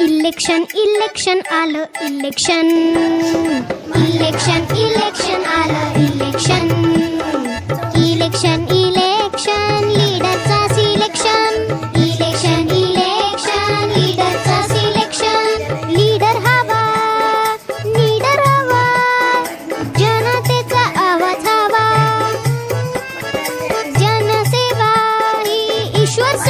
election election ala election election election ala election sure